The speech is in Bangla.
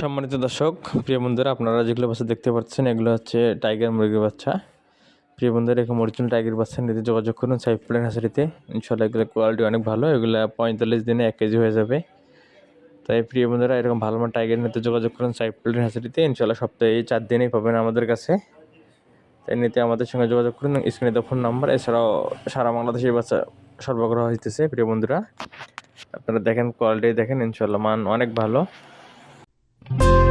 সম্মানিত দর্শক, প্রিয় বন্ধুরা, আপনারা যেগুলো বাচ্চা দেখতে পাচ্ছেন, এগুলো হচ্ছে টাইগার মুরগির বাচ্চা। প্রিয় বন্ধুরা, এরকম অরিজিনাল টাইগার বাচ্চা নিতে যোগাযোগ করুন সাইফুলের হাসারিতে ইনশাল্লাহ এগুলো কোয়ালিটি অনেক ভালো, এগুলো পঁয়তাল্লিশ দিনে এক কেজি হয়ে যাবে। তাই প্রিয় বন্ধুরা, এরকম ভালো মান টাইগার নিতে যোগাযোগ করুন সাইফুলের হাসারিতে ইনশাল্লাহ সপ্তাহে চার দিনেই পাবেন আমাদের কাছে। তাই নিতে আমাদের সঙ্গে যোগাযোগ করুন স্ক্রিনে তো ফোন নাম্বার এছাড়াও সারা বাংলাদেশে বাচ্চা সরবরাহ হইতেছে, প্রিয় বন্ধুরা। আপনারা দেখেন কোয়ালিটি দেখেন ইনশাল্লাহ মান অনেক ভালো। Thank you.